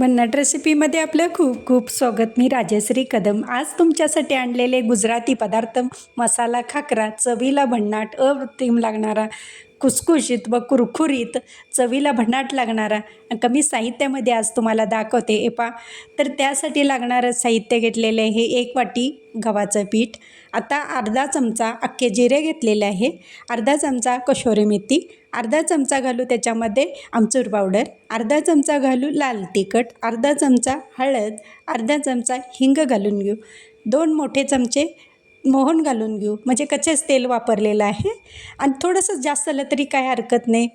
भन्नाट रेसिपीमध्ये आपलं खूप खूप स्वागत. मी राजश्री कदम. आज तुमच्यासाठी आणलेले गुजराती पदार्थ मसाला खाकरा चवीला भन्नाट अप्रतिम लागणारा खुसखुशीत व कुरकुरीत चवीला भन्नाट लागणारा कमी साहित्यामध्ये आज तुम्हाला दाखवते. एपा तर त्यासाठी लागणारं साहित्य घेतलेलं आहे एक वाटी गव्हाचं पीठ. आता अर्धा चमचा अख्खे जिरे घेतलेले आहे. अर्धा चमचा कशोरी मेथी अर्धा चमचा घालू त्याच्यामध्ये आमचूर पावडर अर्धा चमचा घालू लाल तिखट अर्धा चमचा हळद अर्धा चमचा हिंग घालून घेऊ. दोन मोठे चमचे मोहन घालून घेऊ. म्हणजे कच्चेच तेल वापरलेलं आहे. आणि थोडंसं जास्त आलं तरी काय हरकत नाही.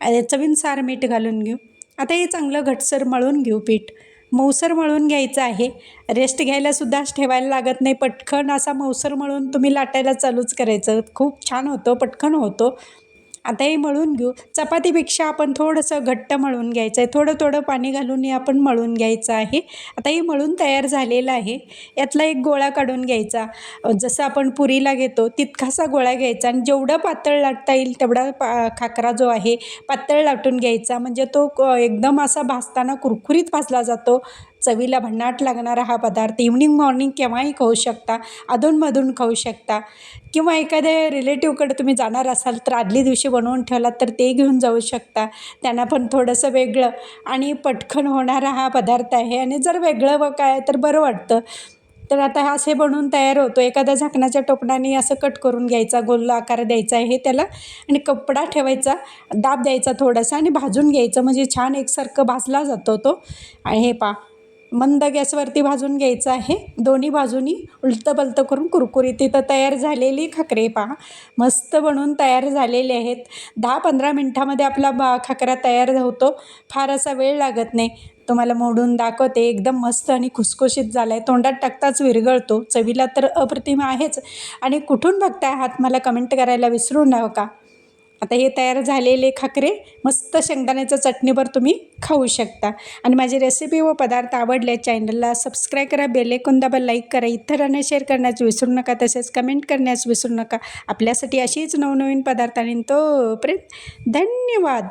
चवीन चवीनुसार मीठ घालून घेऊ. आता हे चांगलं घटसर मळून घेऊ पीठ. मऊसर मळून घ्यायचं आहे. रेस्ट घ्यायलासुद्धा ठेवायला लागत नाही. पटकन असा मऊसर मळून तुम्ही लाटायला चालूच करायचं. खूप छान होतं पटकन होतो. आता हे मळून घेऊ. चपातीपेक्षा आपण थोडंसं घट्ट मळून घ्यायचं आहे. थोडं थोडं पाणी घालून हे आपण मळून घ्यायचं आहे. आता हे मळून तयार झालेलं आहे. यातला एक गोळा काढून घ्यायचा. जसं आपण पुरीला घेतो तितकासा गोळा घ्यायचा आणि जेवढं पातळ लाटता येईल तेवढा पा खाकरा जो आहे पातळ लाटून घ्यायचा. म्हणजे तो क- एकदम असा भाजताना कुरकुरीत भाजला जातो. चवीला भन्नाट लागणारा हा पदार्थ इव्हनिंग मॉर्निंग केव्हाही खाऊ शकता अधूनमधून खाऊ शकता. किंवा एखाद्या रिलेटिव्हकडे तुम्ही जाणार असाल तर आदली दिवशी बनवून ठेवलात तर ते घेऊन जाऊ शकता. त्यांना पण थोडंसं वेगळं. आणि पटकन होणारा हा पदार्थ आहे आणि जर वेगळं व काय तर बरं वाटतं. तर आता हा असे बनवून तयार होतो. एखाद्या झाकणाच्या टोपणाने असं कट करून घ्यायचा गोल आकार द्यायचा आहे त्याला आणि कपडा ठेवायचा दाब द्यायचा थोडासा आणि भाजून घ्यायचं. म्हणजे छान एकसारखं भाजला जातो तो. आणि हे पा मंद गॅसवरती भाजून घ्यायचं आहे. दोन्ही बाजूनी उलतं पलतं करून कुरकुरीत तिथं तयार झालेली खाकरे पहा. मस्त बनवून तयार झालेले आहेत. दहा पंधरा मिनटामध्ये आपला बा खाकरा तयार होतो. फार असा वेळ लागत नाही. तुम्हाला मोडून दाखवते. एकदम मस्त आणि खुसखुशीत झाला आहे तोंडात टाकताच विरघळतो. चवीला तर अप्रतिम आहेच. आणि कुठून बघताय आहात मला कमेंट करायला विसरू नका. आता हे तयार झालेले खाकरे मस्त शेंगदाण्याच्या चटणीवर तुम्ही खाऊ शकता. आणि माझी रेसिपी व पदार्थ आवडले चॅनलला सबस्क्राईब करा बेलेकून दाबा लाईक करा इतरांना शेअर करण्यास विसरू नका तसेच कमेंट करण्यास विसरू नका. आपल्यासाठी अशीच नवनवीन पदार्थ आणि तोपर्यंत धन्यवाद.